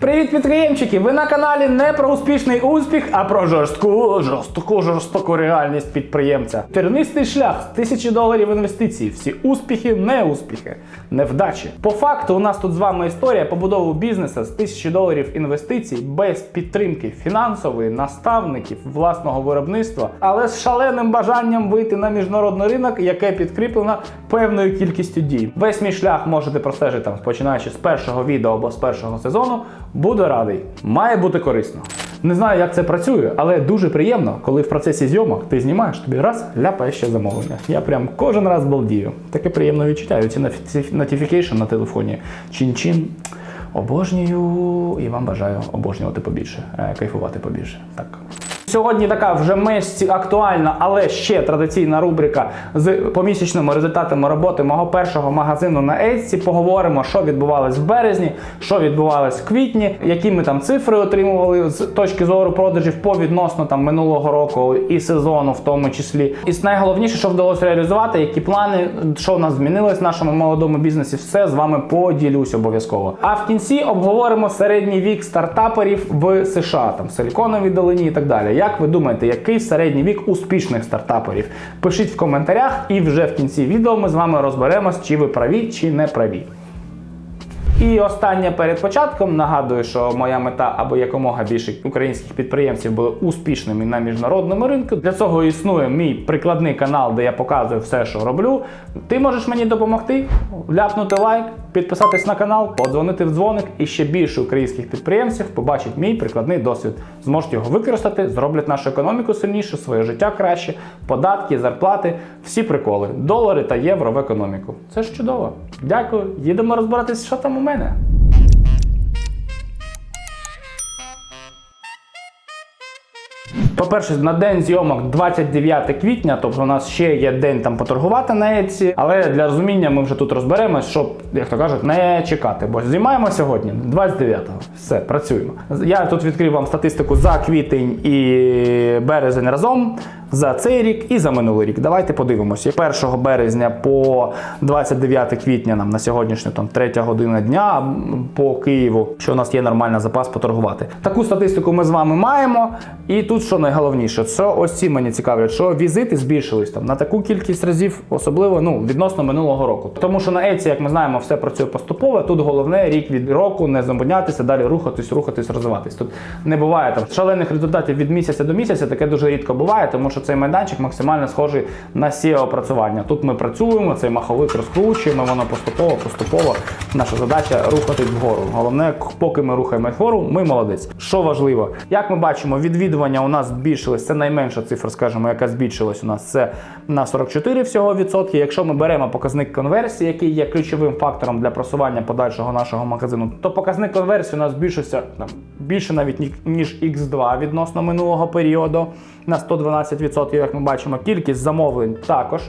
Привіт, підприємчики! Ви на каналі не про успішний успіх, а про жорстку, жорстку, жорстоку реальність підприємця. Тернистий шлях тисячі доларів інвестицій. Всі успіхи, неуспіхи, невдачі. По факту, у нас тут з вами історія побудови бізнесу з тисячі доларів інвестицій без підтримки фінансової, наставників, власного виробництва, але з шаленим бажанням вийти на міжнародний ринок, яке підкріплено певною кількістю дій. Весь мій шлях можете простежити там, починаючи з першого відео або з першого сезону. Буду радий. Має бути корисно. Не знаю, як це працює, але дуже приємно, коли в процесі зйомок ти знімаєш тобі раз, ляпає ще замовлення. Я прям кожен раз балдію. Таке приємно відчуття. Ці notification на телефоні. Чин-чин. Обожнюю і вам бажаю обожнювати побільше, е, кайфувати побільше. Так. Сьогодні така вже менш актуальна, але ще традиційна рубрика з помісячними результатами роботи мого першого магазину на Etsy. Поговоримо, що відбувалось в березні, що відбувалось в квітні, які ми там цифри отримували з точки зору продажів по відносно там минулого року і сезону, в тому числі. І найголовніше, що вдалося реалізувати, які плани, що в нас змінилось в нашому молодому бізнесі, все з вами поділюсь обов'язково. А в кінці обговоримо середній вік стартаперів в США, там силіконові долині і так далі. Як ви думаєте, який середній вік успішних стартаперів? Пишіть в коментарях, і вже в кінці відео ми з вами розберемось, чи ви праві, чи не праві. І останнє перед початком нагадую, що моя мета, аби якомога більше українських підприємців були успішними на міжнародному ринку. Для цього існує мій прикладний канал, де я показую все, що роблю. Ти можеш мені допомогти, ляпнути лайк, підписатись на канал, подзвонити в дзвоник, і ще більше українських підприємців побачить мій прикладний досвід. Зможуть його використати, зроблять нашу економіку сильніше, своє життя краще, податки, зарплати, всі приколи, долари та євро в економіку. Це ж чудово. Дякую. Їдемо розбиратись, що там у мене. По-перше, на день зйомок 29 квітня, тобто у нас ще є день там поторгувати на Etsy, але для розуміння ми вже тут розберемось, щоб, як то кажуть, не чекати. Бо знімаємо сьогодні 29-го. Все, працюємо. Я тут відкрив вам статистику за квітень і березень разом. За цей рік і за минулий рік. Давайте подивимося. 1 березня по 29 квітня нам на сьогоднішню там 3 година дня по Києву, що у нас є нормальний запас поторгувати. Таку статистику ми з вами маємо. І тут що найголовніше, що ось мені цікавлять, що візити збільшились там на таку кількість разів, особливо ну відносно минулого року. Тому що на Etsy, як ми знаємо, все працює поступово. Тут головне рік від року не зупинятися, далі рухатись, рухатись, розвиватись. Тут не буває там шалених результатів від місяця до місяця. Таке дуже рідко буває, тому що цей майданчик максимально схожий на SEO опрацювання. Тут ми працюємо, цей маховик розкручуємо, воно поступово, поступово. Наша задача рухатись вгору. Головне, поки ми рухаємось вгору, ми молодець. Що важливо, як ми бачимо, відвідування у нас збільшилось. Це найменша цифра, скажімо, яка збільшилась у нас. Це на 44 всього відсотки. Якщо ми беремо показник конверсії, який є ключовим фактором для просування подальшого нашого магазину, то показник конверсії у нас збільшився там, більше навіть ні- ніж X2 відносно минулого періоду на 112%, як ми бачимо. Кількість замовлень також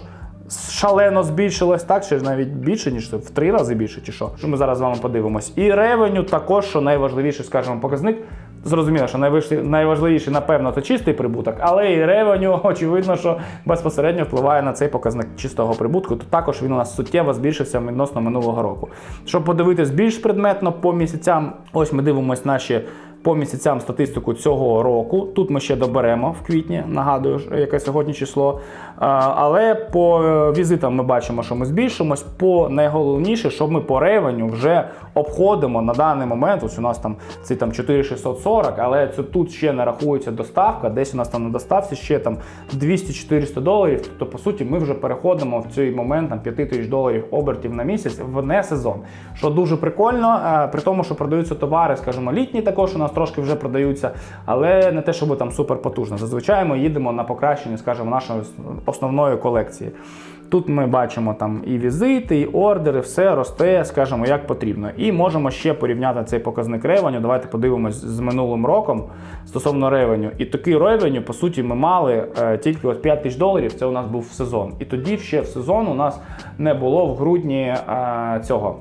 шалено збільшилось, так чи навіть більше, ніж в три рази більше, чи що. Що ми зараз з вами подивимось. І ревеню також, що найважливіший, скажімо, показник. Зрозуміло, що найважливіше, напевно, це чистий прибуток, але і ревеню, очевидно, що безпосередньо впливає на цей показник чистого прибутку. То також він у нас суттєво збільшився відносно минулого року. Щоб подивитись більш предметно по місяцям, ось ми дивимося наші по місяцям статистику цього року. Тут ми ще доберемо в квітні, нагадую, яке сьогодні число. Але по е, візитам ми бачимо, що ми збільшимось. По найголовніше, що ми по ревеню вже обходимо на даний момент. Ось у нас там ці там 4640, але це тут ще не рахується доставка. Десь у нас там на доставці ще там 200-400 доларів. Тобто, по суті, ми вже переходимо в цей момент там 5 тисяч доларів обертів на місяць в не сезон. Що дуже прикольно, е, при тому, що продаються товари, скажімо, літні також у нас трошки вже продаються, але не те, щоб там супер потужно. Зазвичай ми їдемо на покращення, скажімо, нашої основної колекції. Тут ми бачимо там і візити, і ордери, все росте, скажімо, як потрібно. І можемо ще порівняти цей показник ревеню. Давайте подивимось з минулим роком стосовно ревеню. І такий ревеню, по суті, ми мали е, тільки от 5 тисяч доларів. Це у нас був сезон. І тоді ще в сезон у нас не було в грудні е, цього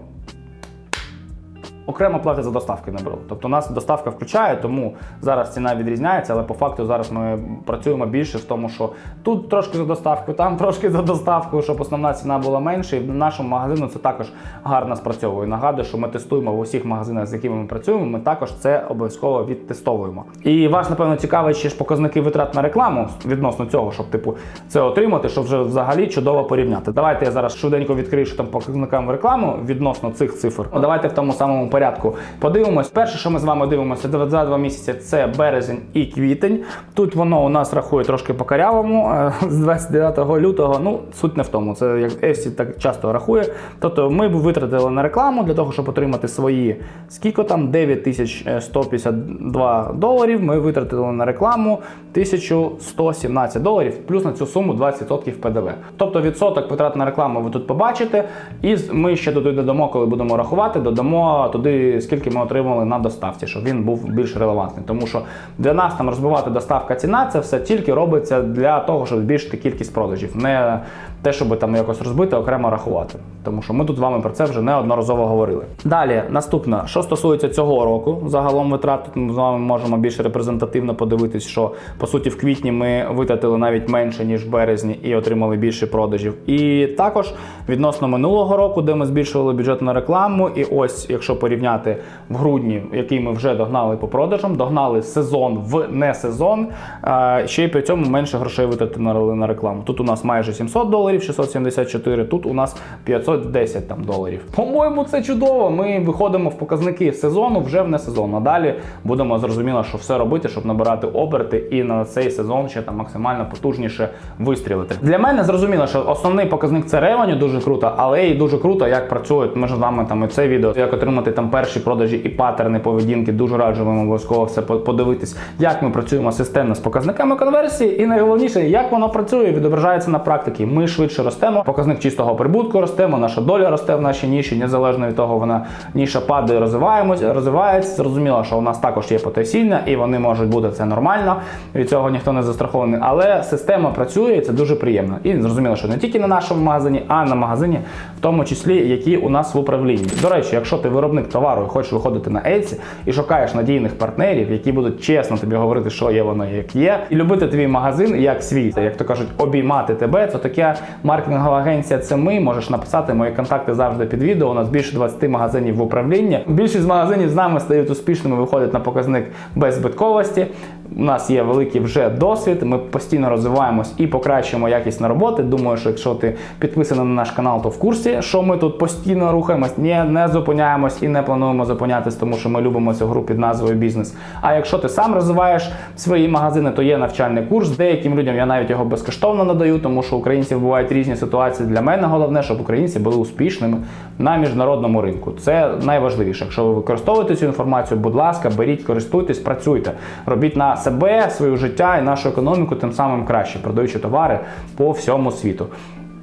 окремо плати за доставки не беру. Тобто нас доставка включає, тому зараз ціна відрізняється, але по факту зараз ми працюємо більше в тому, що тут трошки за доставку, там трошки за доставку, щоб основна ціна була менше. І в нашому магазину це також гарно спрацьовує. Нагадую, що ми тестуємо в усіх магазинах, з якими ми працюємо. Ми також це обов'язково відтестовуємо. І вас, напевно, цікавить ще ж показники витрат на рекламу відносно цього, щоб типу це отримати, щоб вже взагалі чудово порівняти. Давайте я зараз швиденько відкрию, що там показникам рекламу відносно цих цифр. Давайте в тому самому порядку подивимось. Перше, що ми з вами дивимося за два місяці, це березень і квітень. Тут воно у нас рахує трошки по карявому е, з 29 лютого. Ну, суть не в тому. Це як Есі так часто рахує. Тобто ми б витратили на рекламу для того, щоб отримати свої скільки там 9152 доларів. Ми витратили на рекламу 1117 доларів, плюс на цю суму 20% ПДВ. Тобто відсоток витрат на рекламу ви тут побачите. І ми ще туди додамо, коли будемо рахувати, додамо туди, скільки ми отримали на доставці, щоб він був більш релевантний. Тому що для нас там розбивати доставка ціна, це все тільки робиться для того, щоб збільшити кількість продажів, не те, щоб там якось розбити, окремо рахувати. Тому що ми тут з вами про це вже неодноразово говорили. Далі, наступне, що стосується цього року, загалом витрат, тут ми з вами можемо більш репрезентативно подивитись, що по суті в квітні ми витратили навіть менше ніж в березні і отримали більше продажів. І також відносно минулого року, де ми збільшували бюджет на рекламу, і ось, якщо порівняти в грудні, який ми вже догнали по продажам, догнали сезон в не сезон, е, ще й при цьому менше грошей витратили на рекламу. Тут у нас майже 700 доларів, 674, тут у нас 510 там доларів. По-моєму, це чудово. Ми виходимо в показники сезону вже в не сезон. А далі будемо зрозуміло, що все робити, щоб набирати оберти і на цей сезон ще там максимально потужніше вистрілити. Для мене зрозуміло, що основний показник це ревеню дуже круто, але і дуже круто, як працюють. Ми ж з вами там і це відео, як отримати там перші продажі і паттерни поведінки. Дуже раджу вам обов'язково все подивитись, як ми працюємо системно з показниками конверсії, і найголовніше, як воно працює, відображається на практиці. Ми швидше ростемо, показник чистого прибутку ростемо, наша доля росте в нашій ніші, незалежно від того, вона ніша падає, розвиваємось, розвивається. Зрозуміло, що у нас також є потенційна, і вони можуть бути це нормально. Від цього ніхто не застрахований. Але система працює, і це дуже приємно. І зрозуміло, що не тільки на нашому магазині, а на магазині, в тому числі, які у нас в управлінні. До речі, якщо ти виробник товару і хочеш виходити на Etsy і шукаєш надійних партнерів, які будуть чесно тобі говорити, що є воно, як є, і любити твій магазин як свій, як то кажуть, обіймати тебе. Це таке маркетингова агенція. Це ми можеш написати мої контакти завжди під відео. У нас більше 20 магазинів в управлінні. Більшість магазинів з нами стають успішними, виходять на показник беззбитковості. У нас є великий вже досвід. Ми постійно розвиваємось і покращуємо якість на роботи. Думаю, що якщо ти підписаний на наш канал, то в курсі, що ми тут постійно рухаємось, ні, не зупиняємось і не плануємо зупинятись, тому що ми любимо цю гру під назвою бізнес. А якщо ти сам розвиваєш свої магазини, то є навчальний курс. Деяким людям я навіть його безкоштовно надаю, тому що українців бувають різні ситуації. Для мене головне, щоб українці були успішними на міжнародному ринку. Це найважливіше. Якщо ви використовуєте цю інформацію, будь ласка, беріть, користуйтесь, працюйте, робіть на себе, своє життя і нашу економіку тим самим краще, продаючи товари по всьому світу.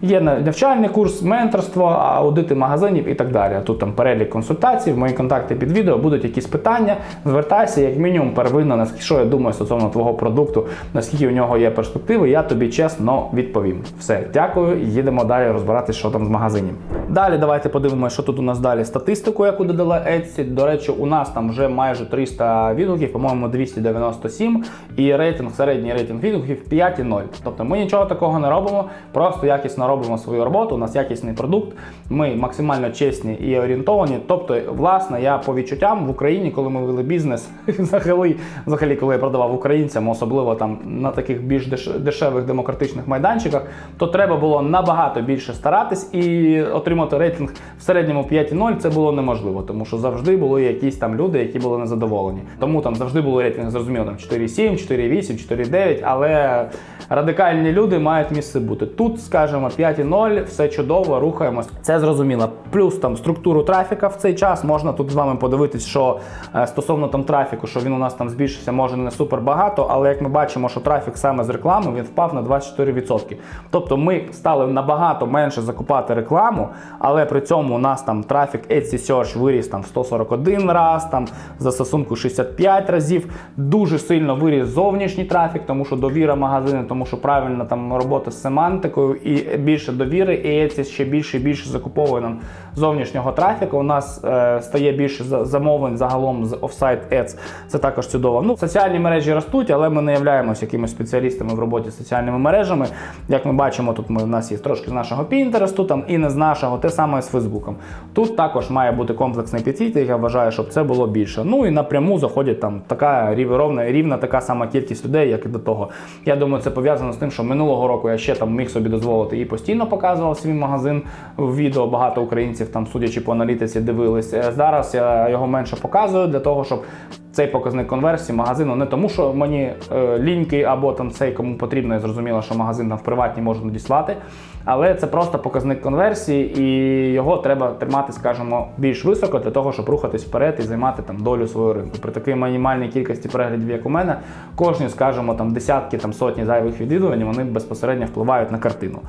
Є на- навчальний курс, менторство, аудити магазинів і так далі. Тут там перелік консультацій, мої контакти під відео, будуть якісь питання. Звертайся, як мінімум, первинно, на що я думаю стосовно твого продукту, наскільки у нього є перспективи, я тобі чесно відповім. Все, дякую, їдемо далі розбиратися, що там з магазинів. Далі давайте подивимося, що тут у нас далі. Статистику, яку додала Etsy. До речі, у нас там вже майже 300 відгуків, по-моєму, 297, і рейтинг, середній рейтинг відгуків 5,0. Тобто ми нічого такого не робимо, просто якісно робимо свою роботу. У нас якісний продукт, ми максимально чесні і орієнтовані. Тобто, власне, я по відчуттям в Україні, коли ми вели бізнес, взагалі, взагалі, коли я продавав українцям, особливо там на таких більш дешевих демократичних майданчиках, то треба було набагато більше старатись і отримати рейтинг в середньому 5,0 це було неможливо, тому що завжди були якісь там люди, які були незадоволені. Тому там завжди було рейтинг, зрозуміло, там 4,7, 4,8, 4,9, але радикальні люди мають місце бути. Тут, скажімо, 5,0, все чудово, рухаємось. Це зрозуміло. Плюс там структуру трафіка в цей час можна тут з вами подивитись, що е, стосовно там трафіку, що він у нас там збільшився, може не супер багато, але як ми бачимо, що трафік саме з реклами він впав на 24%. Тобто ми стали набагато менше закупати рекламу, але при цьому у нас там трафік Etsy Search виріс там в 141 раз, там застосунку 65 разів. Дуже сильно виріс зовнішній трафік, тому що довіра магазину, тому що правильна там робота з семантикою і більше довіри, і Etsy ще більше і більше закуповує нам зовнішнього трафіку. У нас е, стає більше за- замовлень загалом з офсайт Ads. Це також чудово. Ну, соціальні мережі ростуть, але ми не являємося якимись спеціалістами в роботі з соціальними мережами. Як ми бачимо, тут ми, у нас є трошки з нашого Pinterest, там і не з нашого, те саме з Фейсбуком. Тут також має бути комплексний підхід, я вважаю, щоб це було більше. Ну і напряму заходять там така рів- ровна, рівна така сама кількість людей, як і до того. Я думаю, це пов'язано з тим, що минулого року я ще там міг собі дозволити і постійно показував свій магазин в відео. Багато українців там, судячи по аналітиці, дивились. Е, Зараз я його менше показую для того, щоб цей показник конверсії магазину не тому, що мені е, лінький або там цей кому потрібно, я зрозуміло, що магазин там в приватній можна надіслати. Але це просто показник конверсії, і його треба тримати, скажімо, більш високо для того, щоб рухатись вперед і займати там долю свого ринку. При такій мінімальній кількості переглядів, як у мене, кожні, скажімо, там десятки, там сотні зайвих відвідувань, вони безпосередньо впливають на картину.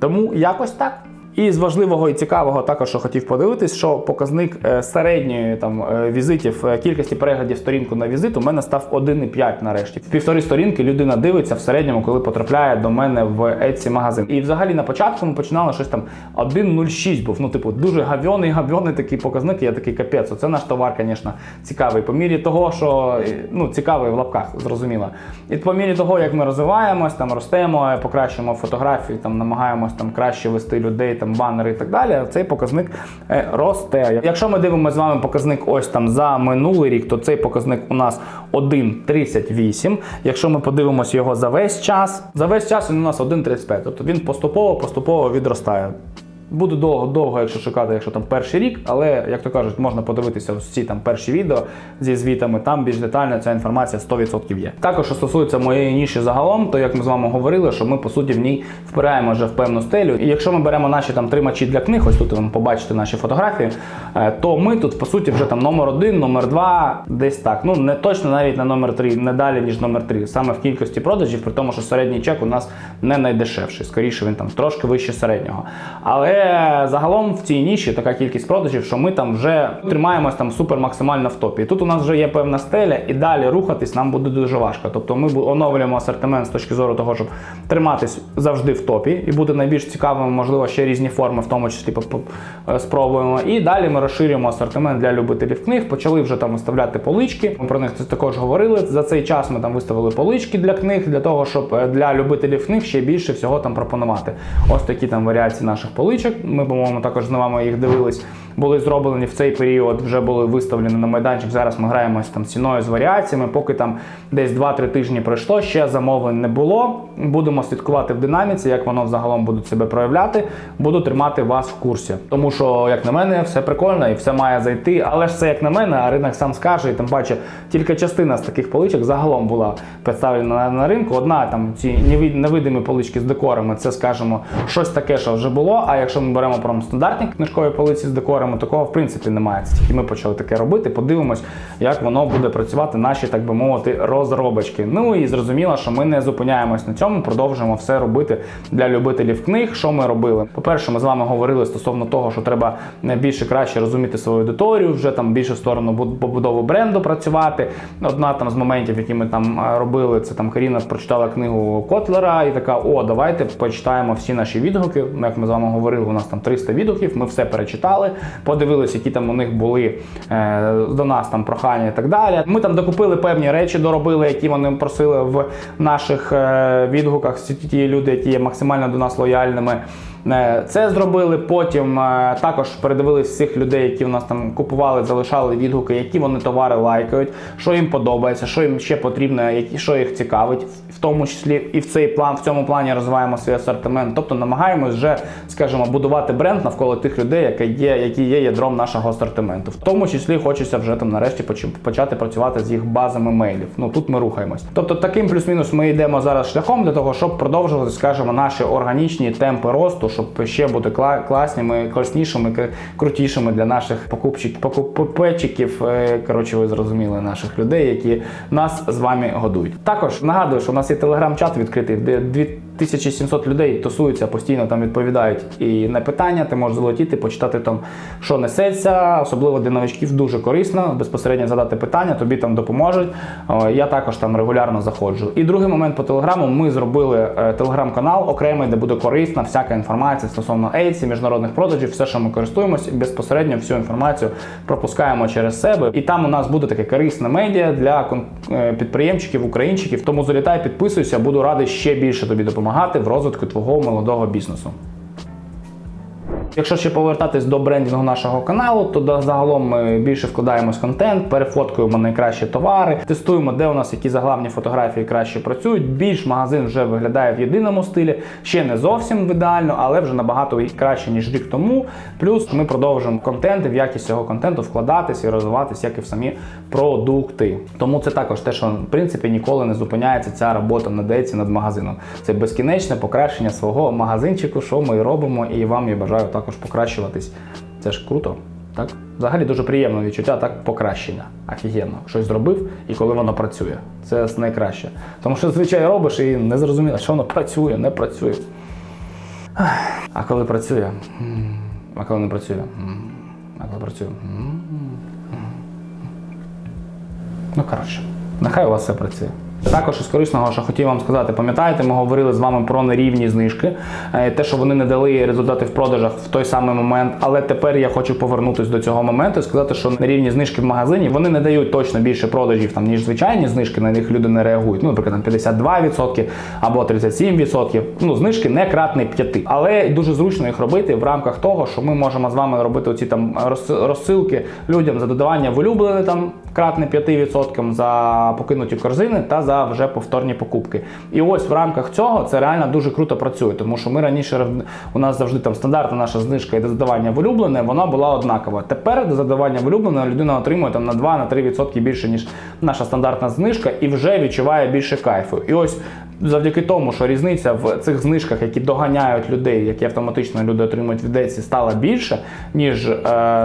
Тому якось так. І з важливого і цікавого також що хотів подивитись, що показник е, середньої там е, візитів, е, кількості переглядів сторінку на візит у мене став 1,5 нарешті. В півтори сторінки людина дивиться в середньому, коли потрапляє до мене в Etsy магазин. І взагалі на початку ми починали щось там 1,06 був. Ну, типу, дуже гавьоний, гавьоний такий показник. Я такий капець. Оце наш товар, звісно, цікавий. По мірі того, що ну цікавий в лапках, зрозуміло. І по мірі того, як ми розвиваємось, там ростемо, покращуємо фотографії, там намагаємось там краще вести людей, там банери і так далі. Цей показник е, росте. Якщо ми дивимося з вами показник ось там за минулий рік, то цей показник у нас 1,38. Якщо ми подивимося його за весь час, за весь час він у нас 1,35. Тобто він поступово поступово відростає. Буду довго, довго, якщо шукати, якщо там перший рік, але як то кажуть, можна подивитися ці там перші відео зі звітами. Там більш детально ця інформація 100% є. Також що стосується моєї ніші загалом, то як ми з вами говорили, що ми по суті в ній впираємо вже в певну стелю. І якщо ми беремо наші там тримачі для книг, ось тут ви побачите наші фотографії, е, то ми тут по суті вже там номер один, номер два, десь так. Ну не точно навіть на номер три, не далі ніж номер три, саме в кількості продажів, при тому, що середній чек у нас не найдешевший. Скоріше він там трошки вище середнього. Загалом в цій ніші така кількість продажів, що ми там вже тримаємось там супер максимально в топі. І тут у нас вже є певна стеля, і далі рухатись нам буде дуже важко. Тобто ми оновлюємо асортимент з точки зору того, щоб триматись завжди в топі, і буде найбільш цікавими, можливо, ще різні форми, в тому числі по- е, спробуємо. І далі ми розширюємо асортимент для любителів книг. Почали вже там виставляти полички. Ми про них це також говорили. За цей час ми там виставили полички для книг, для того, щоб е, для любителів книг ще більше всього там пропонувати. Ось такі там варіації наших поличок. Ми, по-моєму, також з вами їх дивились. Були зроблені в цей період, вже були виставлені на майданчик. Зараз ми граємось там ціною з варіаціями. Поки там десь 2-3 тижні пройшло, ще замовлень не було. Будемо слідкувати в динаміці, як воно взагалом буде себе проявляти. Буду тримати вас в курсі. Тому що, як на мене, все прикольно і все має зайти. Але ж це як на мене, а ринок сам скаже, і тим паче тільки частина з таких поличок загалом була представлена на, ринку. Одна там ці невидимі полички з декорами, це скажімо, щось таке, що вже було. А якщо ми беремо прям стандартні книжкові полиці з декорами, такого в принципі немає. Тільки ми почали таке робити. Подивимось, як воно буде працювати, наші, так би мовити, розробочки. Ну і зрозуміло, що ми не зупиняємось на цьому, продовжуємо все робити для любителів книг. Що ми робили? По-перше, ми з вами говорили стосовно того, що треба більше краще розуміти свою аудиторію, вже там більше сторону буд- побудови бренду працювати. Одна там з моментів, які ми там е, робили, це там Каріна прочитала книгу Котлера і така: о, давайте почитаємо всі наші відгуки. Ну, Як ми з вами говорили, у нас там 300 відгуків. Ми все перечитали, подивилися, які там у них були е, до нас там прохання і так далі. Ми там докупили певні речі, доробили, які вони просили в наших е, відгуках. Ті люди, які є максимально до нас лояльними. Е, Це зробили. Потім е, також передивились всіх людей, які в нас там купували, залишали відгуки, які вони товари лайкають, що їм подобається, що їм ще потрібно, які що їх цікавить, в тому числі і в цей план, в цьому плані розвиваємо свій асортимент. Тобто намагаємось вже, скажімо, будувати бренд навколо тих людей, які є, які є ядром нашого асортименту. В тому числі хочеться вже там нарешті поч- почати працювати з їх базами мейлів. Ну тут ми рухаємось. Тобто, таким плюс-мінус ми йдемо зараз шляхом для того, щоб продовжувати, скажімо, наші органічні темпи росту, щоб ще бути кла- класними, класнішими, крутішими для наших покупчик, покупечиків. Коротше, ви зрозуміли наших людей, які нас з вами годують. Також нагадую, що у нас є телеграм-чат відкритий, де дві 1700 людей тусуються, постійно там відповідають і на питання. Ти можеш залетіти, почитати там, що несеться. Особливо для новачків дуже корисно безпосередньо задати питання, тобі там допоможуть. Я також там регулярно заходжу. І другий момент по телеграму. Ми зробили е, телеграм-канал окремий, де буде корисна всяка інформація стосовно Ейці, міжнародних продажів, все, що ми користуємось, безпосередньо всю інформацію пропускаємо через себе. І там у нас буде таке корисне медіа для е, підприємчиків, українчиків. Тому залітай, підписуйся, буду радий ще більше тобі допомагати в розвитку твого молодого бізнесу. Якщо ще повертатись до брендінгу нашого каналу, то загалом ми більше вкладаємось в контент, перефоткуємо найкращі товари, тестуємо, де у нас які заглавні фотографії краще працюють. Більш магазин вже виглядає в єдиному стилі, ще не зовсім ідеально, але вже набагато краще ніж рік тому. Плюс ми продовжуємо контент і в якість цього контенту вкладатись і розвиватись, як і в самі продукти. Тому це також те, що в принципі ніколи не зупиняється ця робота над Еці, над магазином. Це безкінечне покращення свого магазинчику, що ми робимо, і вам я бажаю також покращуватись. Це ж круто. Так, взагалі дуже приємне відчуття, так покращення. Офігенно. Щось зробив, і коли воно працює. Це найкраще. Тому що зазвичай робиш і не зрозуміло, що воно працює, не працює. А коли працює? А коли не працює? А коли працює? Ну, коротше, нехай у вас все працює. Також із корисного, що хотів вам сказати, пам'ятаєте, ми говорили з вами про нерівні знижки, Е, те, що вони не дали результати в продажах в той самий момент. Але тепер я хочу повернутися до цього моменту і сказати, що нерівні знижки в магазині вони не дають точно більше продажів там ніж звичайні знижки, на них люди не реагують. Ну, наприклад, там 52% або 37%. Ну, знижки не кратний 5. Але дуже зручно їх робити в рамках того, що ми можемо з вами робити оці там розсилки людям за додавання в улюблене там кратне 5% за покинуті корзини та за вже повторні покупки. І ось в рамках цього це реально дуже круто працює, тому що ми раніше у нас завжди там стандартна наша знижка і до додавання в улюблене, вона була однакова. Тепер до задавання в улюблене людина отримує там на 2-3% більше, ніж наша стандартна знижка, і вже відчуває більше кайфу. І ось завдяки тому, що різниця в цих знижках, які доганяють людей, які автоматично люди отримують в Деці, стала більше, ніж е,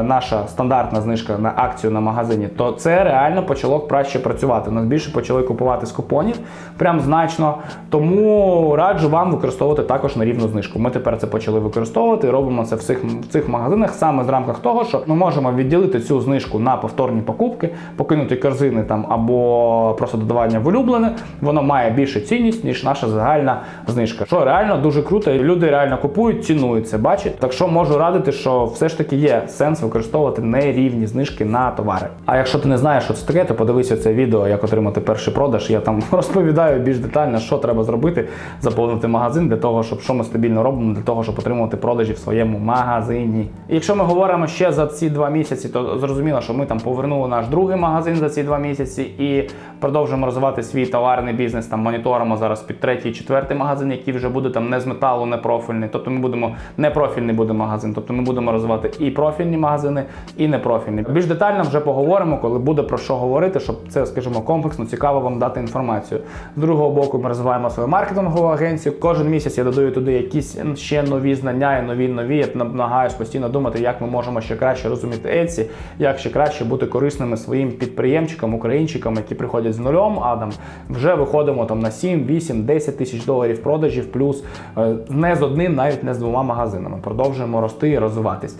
наша стандартна знижка на акцію на магазині, то це реально почало краще працювати. Нас більше почали купувати з купонів, прям значно. Тому раджу вам використовувати також на рівну знижку. Ми тепер це почали використовувати. Робимо це в цих, в цих магазинах саме з рамках того, що ми можемо відділити цю знижку на повторні покупки, покинути корзини там або просто додавання в улюблене. Воно має більшу цінність, ніж наша загальна знижка. Що реально дуже круто, і люди реально купують, цінують це, бачать. Так що можу радити, що все ж таки є сенс використовувати нерівні знижки на товари. А якщо ти не знаєш, що це таке, то подивися це відео, як отримати перший продаж. Я там розповідаю більш детально, що треба зробити, заповнити магазин для того, щоб що ми стабільно робимо, для того, щоб отримувати продажі в своєму магазині. Якщо ми говоримо ще за ці два місяці, то зрозуміло, що ми там повернули наш другий магазин за ці два місяці і продовжуємо розвивати свій товарний бізнес. Там моніторимо зараз під третій, четвертий магазин, який вже буде там не з металу, не профільний. Тобто ми будемо не профільний буде магазин. Тобто ми будемо розвивати і профільні магазини, і непрофільні. Більш детально вже поговоримо, коли буде про що говорити, щоб це, скажімо, комплексно цікаво вам дати інформацію. З другого боку, ми розвиваємо свою маркетингову агенцію. Кожен місяць я додаю туди якісь ще нові знання і нові нові. Я намагаюсь постійно думати, як ми можемо ще краще розуміти Etsy, як ще краще бути корисними своїм підприємчикам, українчикам, які приходять з нульом, а там вже виходимо там на 7, 8, 10 тисяч доларів продажів, плюс е, не з одним, навіть не з двома магазинами. Продовжуємо рости і розвиватись.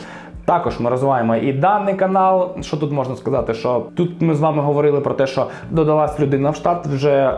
Також ми розвиваємо і даний канал. Що тут можна сказати? Що тут ми з вами говорили про те, що додалась людина в штат, вже е,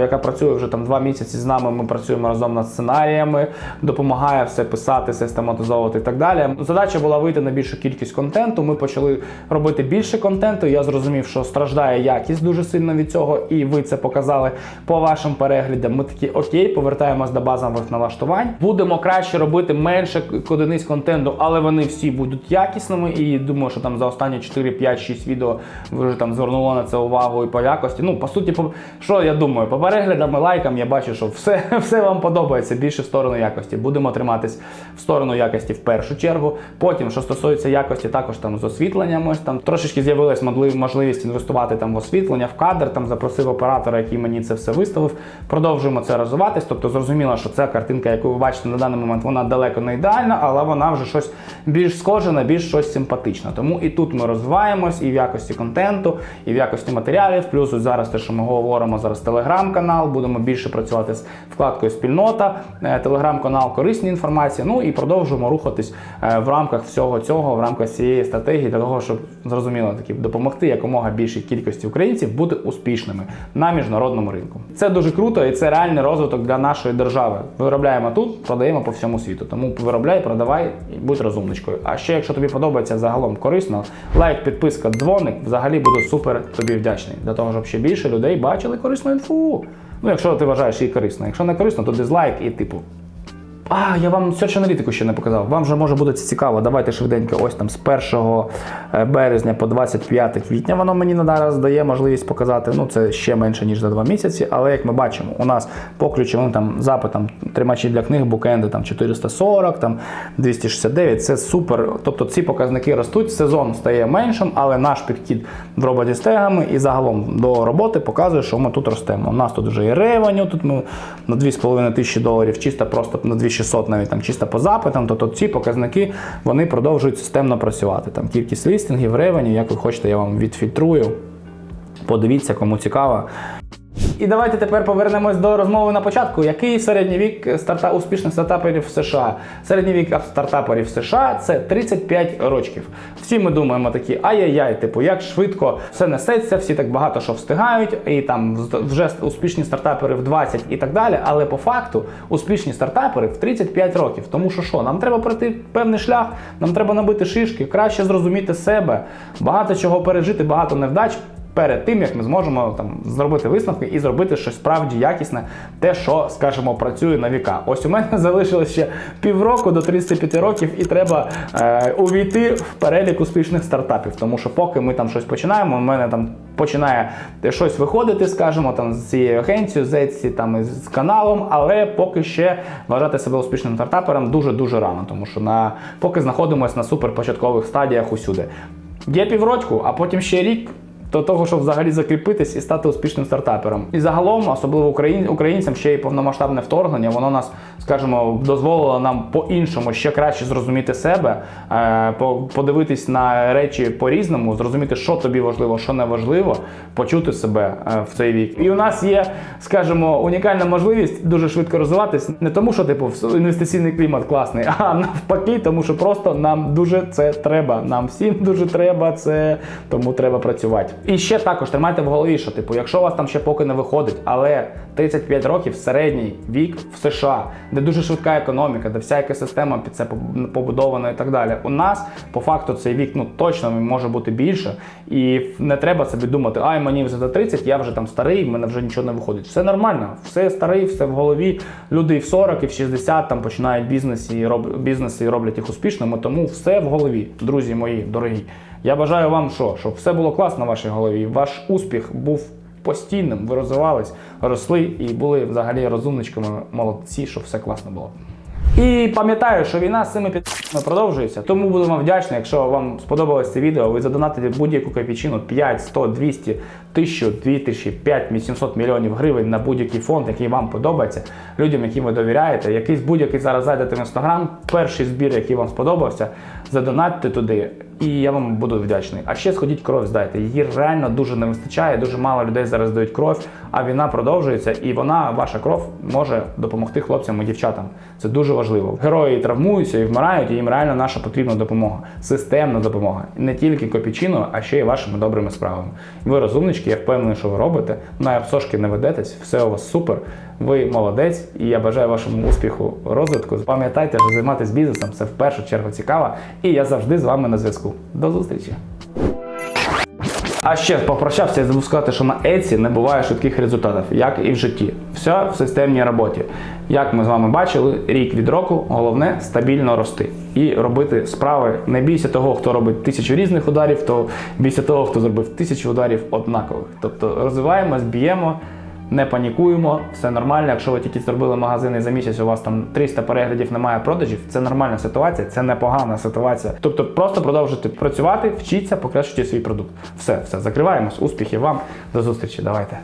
яка працює вже там два місяці з нами. Ми працюємо разом над сценаріями, допомагає все писати, систематизовувати і так далі. Задача була вийти на більшу кількість контенту. Ми почали робити більше контенту. Я зрозумів, що страждає якість дуже сильно від цього, і ви це показали по вашим переглядам. Ми такі окей, повертаємось до базових налаштувань. Будемо краще робити менше одиниць контенту, але вони всі будуть якісними. І думаю, що там за останні 4, 5, 6 відео ви вже там звернули на це увагу і по якості. Ну, по суті, по що я думаю, по переглядам і лайкам я бачу, що все, все вам подобається більше в сторону якості. Будемо триматись в сторону якості в першу чергу. Потім, що стосується якості, також там з освітленням, ось там трошечки з'явилась можливість інвестувати там в освітлення, в кадр, там запросив оператора, який мені це все виставив. Продовжуємо це розвиватись. Тобто зрозуміло, що ця картинка, яку ви бачите на даний момент, вона далеко не ідеальна, але вона вже щось більш схоже на на більш щось симпатичне. Тому і тут ми розвиваємось і в якості контенту, і в якості матеріалів. Плюс ось зараз те, що ми говоримо, зараз телеграм-канал, будемо більше працювати з вкладкою спільнота, е, телеграм-канал, корисні інформації. Ну і продовжуємо рухатись е, в рамках всього цього, в рамках цієї стратегії для того, щоб зрозуміло таки допомогти якомога більшій кількості українців бути успішними на міжнародному ринку. Це дуже круто і це реальний розвиток для нашої держави. Виробляємо тут, продаємо по всьому світу. Тому виробляй, продавай і будь розумничкою. А ще, якщо тобі подобається загалом корисно, лайк, підписка, дзвоник, взагалі буду супер тобі вдячний. Для того, щоб ще більше людей бачили корисну інфу. Ну, якщо ти вважаєш її корисно. Якщо не корисно, то дизлайк і типу. А, я вам Search аналітику ще не показав. Вам вже може бути цікаво. Давайте швиденько. Ось там з 1 березня по 25 квітня воно мені зараз дає можливість показати. Ну, це ще менше, ніж за 2 місяці. Але як ми бачимо, у нас по ключовим там запитам тримачі для книг, букенди там 440, там 269. Це супер. Тобто ці показники ростуть, сезон стає меншим, але наш підхід в роботі з тегами і загалом до роботи показує, що ми тут ростемо. У нас тут вже і ревеню, тут ми на 2,5 тисячі доларів, чисто просто на 2600 навіть там чисто по запитам, тобто ці показники вони продовжують системно працювати. Там кількість лістингів, ревеню, як ви хочете, я вам відфільтрую. Подивіться, кому цікаво. І давайте тепер повернемось до розмови на початку. Який середній вік старта успішних стартаперів в США? Середній вік стартаперів в США це 35 років. Всі ми думаємо такі, ай-яй-яй, типу, як швидко все несеться, всі так багато що встигають, і там вже успішні стартапери в 20 і так далі. Але по факту успішні стартапери в 35 років. Тому що що, нам треба пройти певний шлях, нам треба набити шишки, краще зрозуміти себе, багато чого пережити, багато невдач перед тим, як ми зможемо там зробити висновки і зробити щось справді якісне, те, що, скажімо, працює на віка. Ось у мене залишилось ще півроку до 35 років, і треба е, увійти в перелік успішних стартапів. Тому що поки ми там щось починаємо, у мене там починає щось виходити, скажімо, там з цією агенцією, з Etsy, там з каналом, але поки ще вважати себе успішним стартапером дуже дуже рано, тому що на поки знаходимося на суперпочаткових стадіях усюди. Є піврочку, а потім ще рік до того, щоб взагалі закріпитись і стати успішним стартапером. І загалом, особливо україн... українцям, ще й повномасштабне вторгнення, воно нас, скажімо, дозволило нам по-іншому ще краще зрозуміти себе, е, по- подивитись на речі по-різному, зрозуміти, що тобі важливо, що не важливо, почути себе е, в цей вік. І у нас є, скажімо, унікальна можливість дуже швидко розвиватись, не тому, що типу інвестиційний клімат класний, а навпаки, тому що просто нам дуже це треба. Нам всім дуже треба це, тому треба працювати. І ще також тримайте в голові, що типу, якщо у вас там ще поки не виходить, але 35 років середній вік в США, де дуже швидка економіка, де вся екосистема під це побудована і так далі. У нас по факту цей вік ну точно може бути більше, і не треба собі думати, ай, мені вже за 30, я вже там старий, в мене вже нічого не виходить. Все нормально, все старий, все в голові. Люди і в 40, і в 60 там починають бізнес і роб... бізнеси і роблять їх успішними, тому все в голові, друзі мої дорогі. Я бажаю вам, що, щоб все було класно в вашій голові. Ваш успіх був постійним, ви розвивались, росли і були взагалі розумничками, молодці, щоб все класно було. І пам'ятаю, що війна з цими підписами продовжується, тому буду вам вдячний, якщо вам сподобалось це відео, ви задонатите будь-яку копійчину 5, 100, 200, 1000, 2000, 5, 800 мільйонів гривень на будь-який фонд, який вам подобається, людям, яким ви довіряєте. Якийсь будь-який зараз зайдете в інстаграм, перший збір, який вам сподобався, задонатьте туди. І я вам буду вдячний. А ще сходіть кров здайте. Її реально дуже не вистачає. Дуже мало людей зараз дають кров, а війна продовжується, і вона, ваша кров, може допомогти хлопцям і дівчатам. Це дуже важливо. Герої травмуються і вмирають, і їм реально наша потрібна допомога, системна допомога. Не тільки копійчиною, а ще й вашими добрими справами. Ви розумнички, я впевнений, що ви робите. На обсошки не ведетесь, все у вас супер. Ви молодець, і я бажаю вашому успіху, розвитку. Пам'ятайте, що займатися бізнесом це в першу чергу цікаво, і я завжди з вами на зв'язку. До зустрічі! А ще попрощався і забув сказати, що на Etsy не буває швидких результатів, як і в житті. Все в системній роботі. Як ми з вами бачили, рік від року головне стабільно рости і робити справи. Не бійся того, хто робить тисячу різних ударів, то бійся того, хто зробив тисячу ударів однакових. Тобто розвиваємось, б'ємо. Не панікуємо, все нормально. Якщо ви тільки зробили магазин і за місяць, у вас там 300 переглядів, немає продажів. Це нормальна ситуація, це непогана ситуація. Тобто, просто продовжуйте працювати, вчіться, покращуйте свій продукт. Все, все, закриваємось. Успіхів вам, до зустрічі. Давайте.